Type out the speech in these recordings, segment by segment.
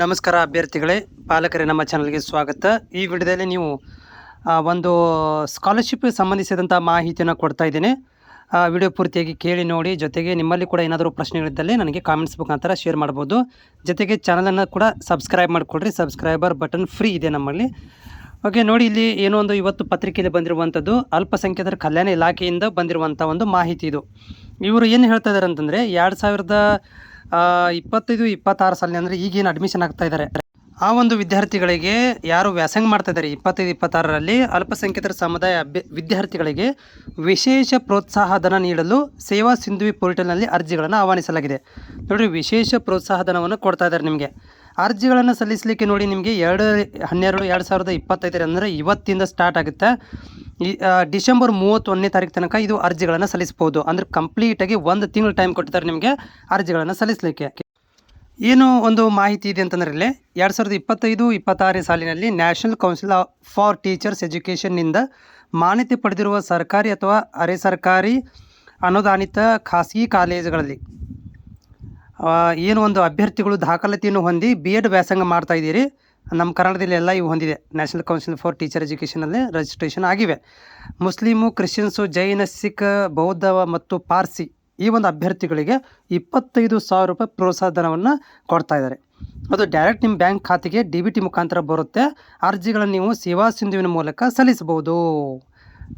ನಮಸ್ಕಾರ ಅಭ್ಯರ್ಥಿಗಳೇ, ಪಾಲಕರೇ, ನಮ್ಮ ಚಾನಲ್ಗೆ ಸ್ವಾಗತ. ಈ ವಿಡಿಯೋದಲ್ಲಿ ನೀವು ಒಂದು ಸ್ಕಾಲರ್ಶಿಪ್ ಸಂಬಂಧಿಸಿದಂಥ ಮಾಹಿತಿಯನ್ನು ಕೊಡ್ತಾ ಇದ್ದೀನಿ. ವಿಡಿಯೋ ಪೂರ್ತಿಯಾಗಿ ಕೇಳಿ ನೋಡಿ, ಜೊತೆಗೆ ನಿಮ್ಮಲ್ಲಿ ಕೂಡ ಏನಾದರೂ ಪ್ರಶ್ನೆಗಳಿದ್ದಲ್ಲಿ ನನಗೆ ಕಾಮೆಂಟ್ಸ್ ಮುಖಾಂತರ ಶೇರ್ ಮಾಡ್ಬೋದು. ಜೊತೆಗೆ ಚಾನಲನ್ನು ಕೂಡ ಸಬ್ಸ್ಕ್ರೈಬ್ ಮಾಡಿಕೊಡ್ರಿ ಸಬ್ಸ್ಕ್ರೈಬರ್ ಬಟನ್ ಫ್ರೀ ಇದೆ ನಮ್ಮಲ್ಲಿ. ಓಕೆ ನೋಡಿ, ಇಲ್ಲಿ ಏನೋ ಒಂದು ಇವತ್ತು ಪತ್ರಿಕೆಯಲ್ಲಿ ಬಂದಿರುವಂಥದ್ದು, ಅಲ್ಪಸಂಖ್ಯಾತರ ಕಲ್ಯಾಣ ಇಲಾಖೆಯಿಂದ ಬಂದಿರುವಂಥ ಒಂದು ಮಾಹಿತಿ ಇದು. ಇವರು ಏನು ಹೇಳ್ತಾ ಇದ್ದಾರೆ ಅಂತಂದರೆ, ಎರಡು ಸಾವಿರದ ಇಪ್ಪತ್ತೈದು, ಇಪ್ಪತ್ತಾರು ಸಾಲಿನ ಅಂದರೆ ಈಗೇನು ಅಡ್ಮಿಷನ್ ಆಗ್ತಾ ಇದ್ದಾರೆ ಆ ಒಂದು ವಿದ್ಯಾರ್ಥಿಗಳಿಗೆ ಯಾರು ವ್ಯಾಸಂಗ ಮಾಡ್ತಾ ಇದ್ದಾರೆ ಇಪ್ಪತ್ತೈದು, ಇಪ್ಪತ್ತಾರರಲ್ಲಿ ಅಲ್ಪಸಂಖ್ಯಾತರ ಸಮುದಾಯ ವಿದ್ಯಾರ್ಥಿಗಳಿಗೆ ವಿಶೇಷ ಪ್ರೋತ್ಸಾಹ ಧನ ನೀಡಲು ಸೇವಾ ಸಿಂಧುವಿ ಪೋರ್ಟಲ್ನಲ್ಲಿ ಅರ್ಜಿಗಳನ್ನು ಆಹ್ವಾನಿಸಲಾಗಿದೆ. ನೋಡಿ ವಿಶೇಷ ಪ್ರೋತ್ಸಾಹ ಧನವನ್ನು ಕೊಡ್ತಾ ಇದ್ದಾರೆ ನಿಮಗೆ. ಅರ್ಜಿಗಳನ್ನು ಸಲ್ಲಿಸಲಿಕ್ಕೆ ನೋಡಿ ನಿಮಗೆ ಎರಡು, ಹನ್ನೆರಡು, ಎರಡು ಸಾವಿರದ ಇಪ್ಪತ್ತೈದರ ಅಂದರೆ ಇವತ್ತಿಂದ ಸ್ಟಾರ್ಟ್ ಆಗುತ್ತೆ. ಈ ಡಿಸೆಂಬರ್ ಮೂವತ್ತೊಂದನೇ ತಾರೀಕು ತನಕ ಇದು ಅರ್ಜಿಗಳನ್ನು ಸಲ್ಲಿಸ್ಬೋದು. ಅಂದರೆ ಕಂಪ್ಲೀಟಾಗಿ ಒಂದು ತಿಂಗಳು ಟೈಮ್ ಕೊಟ್ಟಿದ್ದಾರೆ ನಿಮಗೆ ಅರ್ಜಿಗಳನ್ನು ಸಲ್ಲಿಸಲಿಕ್ಕೆ. ಏನು ಒಂದು ಮಾಹಿತಿ ಇದೆ ಅಂತಂದ್ರೆ ಇಲ್ಲಿ ಎರಡು ಸಾವಿರದ ಇಪ್ಪತ್ತೈದು, ಇಪ್ಪತ್ತಾರನೇ ಸಾಲಿನಲ್ಲಿ ನ್ಯಾಷನಲ್ ಕೌನ್ಸಿಲ್ ಫಾರ್ ಟೀಚರ್ಸ್ ಎಜುಕೇಷನ್ನಿಂದ ಮಾನ್ಯತೆ ಪಡೆದಿರುವ ಸರ್ಕಾರಿ ಅಥವಾ ಅರೆ ಸರ್ಕಾರಿ ಅನುದಾನಿತ ಖಾಸಗಿ ಕಾಲೇಜುಗಳಲ್ಲಿ ಏನು ಒಂದು ಅಭ್ಯರ್ಥಿಗಳು ದಾಖಲಾತಿಯನ್ನು ಹೊಂದಿ ಬಿ ಎಡ್ ವ್ಯಾಸಂಗ ಮಾಡ್ತಾ ಇದ್ದೀರಿ. ನಮ್ಮ ಕನ್ನಡದಲ್ಲಿ ಎಲ್ಲ ಇವು ಹೊಂದಿದೆ. ನ್ಯಾಷನಲ್ ಕೌನ್ಸಿಲ್ ಫಾರ್ ಟೀಚರ್ ಎಜುಕೇಷನಲ್ಲಿ ರಿಜಿಸ್ಟ್ರೇಷನ್ ಆಗಿವೆ. ಮುಸ್ಲಿಮು, ಕ್ರಿಶ್ಚಿಯನ್ಸು, ಜೈನ, ಸಿಖ್, ಬೌದ್ಧ ಮತ್ತು ಪಾರ್ಸಿ ಈ ಒಂದು ಅಭ್ಯರ್ಥಿಗಳಿಗೆ ಇಪ್ಪತ್ತೈದು ಸಾವಿರ ರೂಪಾಯಿ ಪ್ರೋತ್ಸಾಹ ಧನವನ್ನು ಕೊಡ್ತಾ ಇದ್ದಾರೆ. ಅದು ಡೈರೆಕ್ಟ್ ನಿಮ್ಮ ಬ್ಯಾಂಕ್ ಖಾತೆಗೆ ಡಿ ಬಿ ಟಿ ಮುಖಾಂತರ ಬರುತ್ತೆ. ಅರ್ಜಿಗಳನ್ನು ನೀವು ಸೇವಾ ಸಿಂಧುವಿನ ಮೂಲಕ ಸಲ್ಲಿಸಬಹುದು.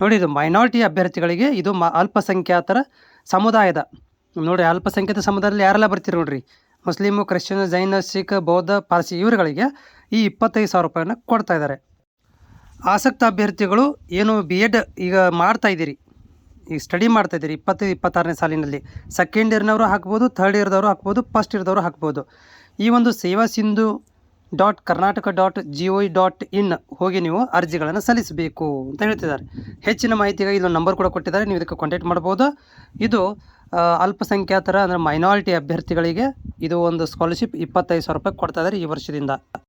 ನೋಡಿ, ಇದು ಮೈನಾರಿಟಿ ಅಭ್ಯರ್ಥಿಗಳಿಗೆ ಇದು ಮ, ಅಲ್ಪಸಂಖ್ಯಾತರ ಸಮುದಾಯದ. ನೋಡಿ, ಅಲ್ಪಸಂಖ್ಯಾತ ಸಮುದಾಯದಲ್ಲಿ ಯಾರೆಲ್ಲ ಬರ್ತೀರಿ ನೋಡ್ರಿ? ಮುಸ್ಲಿಮು, ಕ್ರಿಶ್ಚಿಯನ್, ಜೈನ, ಸಿಖ್, ಬೌದ್ಧ, ಪಾರ್ಸಿ ಇವರುಗಳಿಗೆ ಈ ಇಪ್ಪತ್ತೈದು ಸಾವಿರ ರೂಪಾಯಿನ ಕೊಡ್ತಾ ಇದ್ದಾರೆ. ಆಸಕ್ತ ಅಭ್ಯರ್ಥಿಗಳು ಏನು ಬಿ ಎಡ್ ಈಗ ಮಾಡ್ತಾ ಇದ್ದೀರಿ? ಈಗ ಸ್ಟಡಿ ಮಾಡ್ತಾ ಇದ್ದೀರಿ ಇಪ್ಪತ್ತೈದು, ಇಪ್ಪತ್ತಾರನೇ ಸಾಲಿನಲ್ಲಿ. ಸೆಕೆಂಡ್ ಇಯರ್ನವರು ಹಾಕ್ಬೋದು ಥರ್ಡ್ ಇಯರ್ದವರು ಹಾಕ್ಬೋದು ಫಸ್ಟ್ ಇಯರ್ದವರು ಹಾಕ್ಬೋದು. ಈ ಒಂದು Seva Sindhu dot Karnataka dot G O dot in ಹೋಗಿ ನೀವು ಅರ್ಜಿಗಳನ್ನು ಸಲ್ಲಿಸಬೇಕು ಅಂತ ಹೇಳ್ತಿದ್ದಾರೆ. ಹೆಚ್ಚಿನ ಮಾಹಿತಿಗಾಗಿ ಇಲ್ಲೊಂದು ನಂಬರ್ ಕೂಡ ಕೊಟ್ಟಿದ್ದಾರೆ, ನೀವು ಇದಕ್ಕೆ ಕಾಂಟ್ಯಾಕ್ಟ್ ಮಾಡ್ಬೋದು. ಇದು ಅಲ್ಪಸಂಖ್ಯಾತರ ಅಂದರೆ ಮೈನಾರಿಟಿ ಅಭ್ಯರ್ಥಿಗಳಿಗೆ ಇದು ಒಂದು ಸ್ಕಾಲರ್ಶಿಪ್ ಇಪ್ಪತ್ತೈದು ಸಾವಿರ ರೂಪಾಯಿ ಕೊಡ್ತಾ ಇದ್ದಾರೆ ಈ ವರ್ಷದಿಂದ.